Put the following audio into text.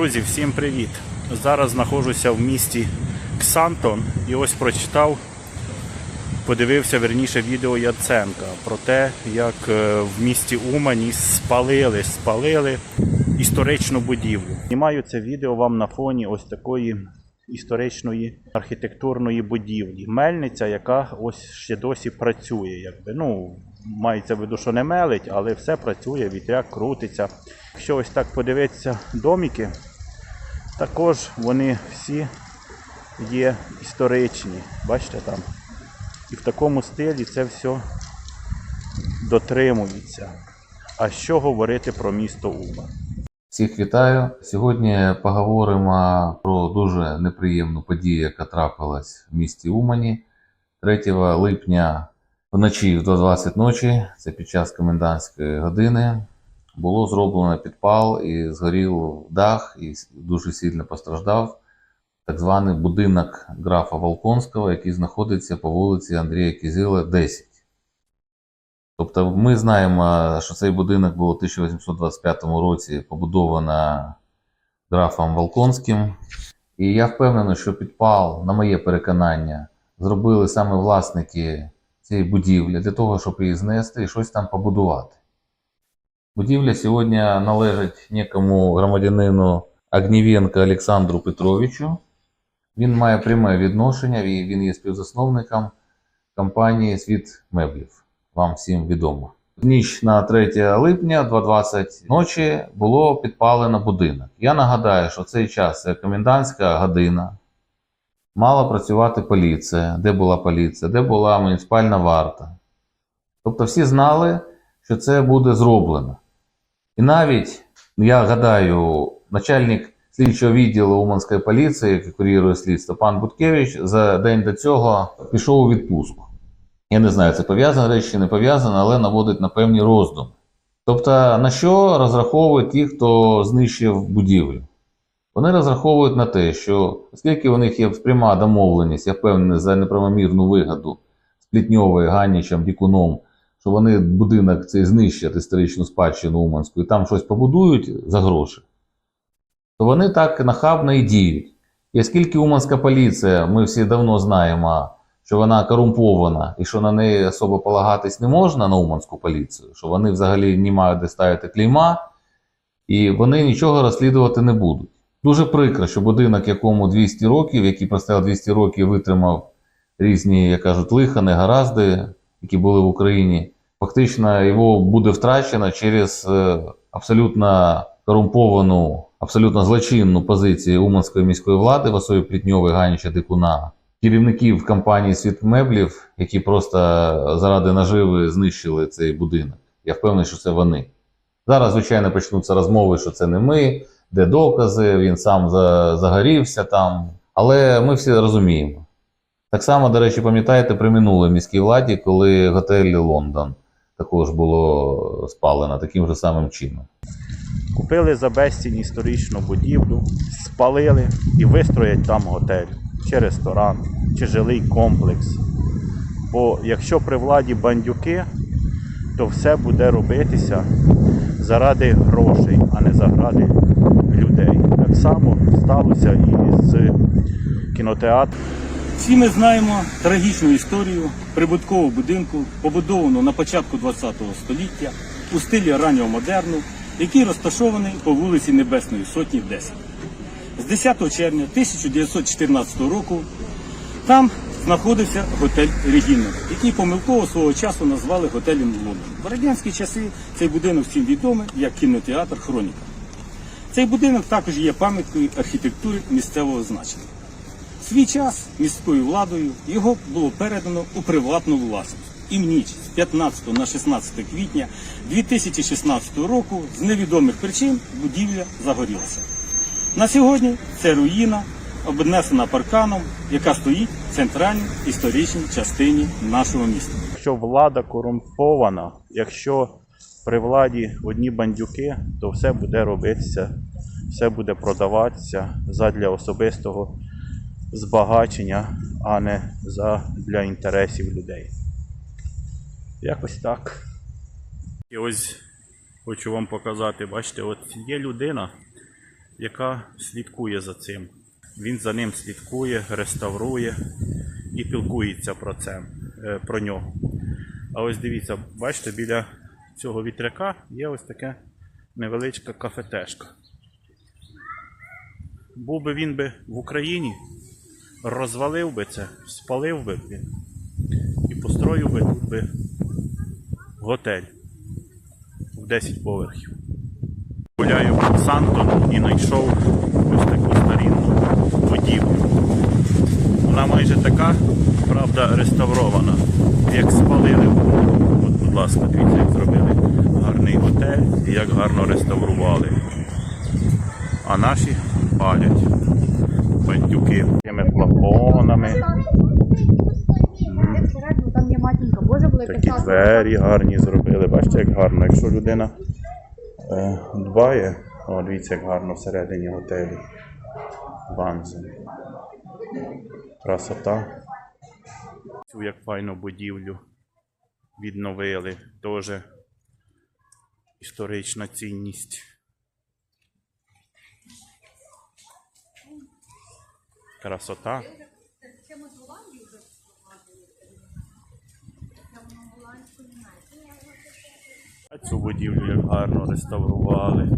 Друзі, всім привіт! Зараз знаходжуся в місті Ксантон і ось прочитав, подивився верніше відео Яценка про те, як е, в місті Умані спалили, спалили історичну будівлю. Знімаю це відео вам на фоні ось такої історичної архітектурної будівлі. Мельниця, яка ось ще досі працює. Якби. Ну, мається в виду, що не мелить, але все працює, вітряк крутиться. Якщо ось так подивитися домики, також вони всі є історичні. Бачите там. І в такому стилі це все дотримується. А що говорити про місто Ума? Всіх вітаю. Сьогодні поговоримо про дуже неприємну подію, яка трапилась в місті Умані 3 липня вночі в 20 ночі, це під час комендантської години, було зроблено підпал і згорів дах, і дуже сильно постраждав так званий будинок графа Волконського, який знаходиться по вулиці Андрія Кізила, 10. Тобто ми знаємо, що цей будинок було у 1825 році побудовано графом Волконським. І я впевнений, що підпал, на моє переконання, зробили саме власники цієї будівлі для того, щоб її знести і щось там побудувати. Будівля сьогодні належить некому громадянину Агнівенка Олександру Петровичу. Він має пряме відношення, він є співзасновником компанії Світ меблів. Вам всім відомо. Ніч на 3 липня, 2.20 ночі, було підпалено будинок. Я нагадаю, що цей час комендантська година. Мала працювати поліція. Де була поліція, де була муніципальна варта. Тобто всі знали, що це буде зроблено. І навіть, я гадаю, начальник слідчого відділу Уманської поліції, який курірує слідство, пан Буткевич, за день до цього пішов у відпустку. Я не знаю, це пов'язано речі не пов'язано, але наводить на певні роздуми. Тобто, на що розраховують ті, хто знищив будівлю? Вони розраховують на те, що оскільки у них є пряма домовленість, я впевнений, за неправомірну вигоду з Плітньовою, Ганнічем, Дікуном, що вони будинок цей знищать історичну спадщину Уманську і там щось побудують за гроші, то вони так нахабно і діють. І оскільки Уманська поліція, ми всі давно знаємо, що вона корумпована і що на неї особо полагатись не можна на Уманську поліцію, що вони взагалі не мають де ставити клейма, і вони нічого розслідувати не будуть. Дуже прикро, що будинок, якому 200 років, який простояв 200 років, витримав різні, як кажуть, лиха, негаразди, які були в Україні, фактично його буде втрачено через е, абсолютно корумповану, абсолютно злочинну позицію Уманської міської влади в особі Плітньової Ганіча Дикуна, керівників компанії Світ меблів, які просто заради наживи знищили цей будинок. Я впевнений, що це вони. Зараз, звичайно, почнуться розмови, що це не ми, де докази, він сам загорівся там. Але ми всі розуміємо. Так само, до речі, пам'ятаєте, при минулій міській владі, коли готель Лондон також було спалено таким же самим чином. Купили за безцінь історичну будівлю, спалили і вистроять там готель, чи ресторан, чи жилий комплекс. Бо якщо при владі бандюки, то все буде робитися заради грошей, а не заради людей. Так само сталося і з кінотеатром. Всі ми знаємо трагічну історію прибуткового будинку, побудованого на початку ХХ століття у стилі раннього модерну, який розташований по вулиці Небесної Сотні 10. З 10 червня 1914 року там знаходився готель Регіна, який помилково свого часу назвали готелем Лондон. В радянські часи цей будинок всім відомий як кінотеатр Хроніка. Цей будинок також є пам'яткою архітектури місцевого значення. Свій час міською владою його було передано у приватну власність. І в ніч з 15 на 16 квітня 2016 року з невідомих причин будівля загорілася. На сьогодні це руїна, обнесена парканом, яка стоїть в центральній історичній частині нашого міста. Якщо влада корумпована, якщо при владі одні бандюки, то все буде робитися, все буде продаватися задля особистого збагачення, а не за, для інтересів людей. Якось так. І ось хочу вам показати, бачите, от є людина, яка слідкує за цим. Він за ним слідкує, реставрує і пілкується про це, е, про нього. А ось дивіться, бачите, біля цього вітряка є ось таке невеличка кафетешка. Був би він би в Україні, розвалив би це, спалив би він і построїв би тут би готель в 10 поверхів. Гуляю по Сантон і знайшов ось таку старінну будівлю. Вона майже така, правда, реставрована, як спалили. От, будь ласка, дивіться, як зробили гарний готель і як гарно реставрували. А наші палять бандюки такими плафонами. Там є матінка Божа велика Такі двері гарні зробили. Бачите, як гарно. Якщо людина е, дбає, о, дивіться, як гарно всередині готелю. Ванзи. Красота. Цю як файну будівлю відновили. Теж історична цінність. Красота. Цю будівлю як гарно реставрували.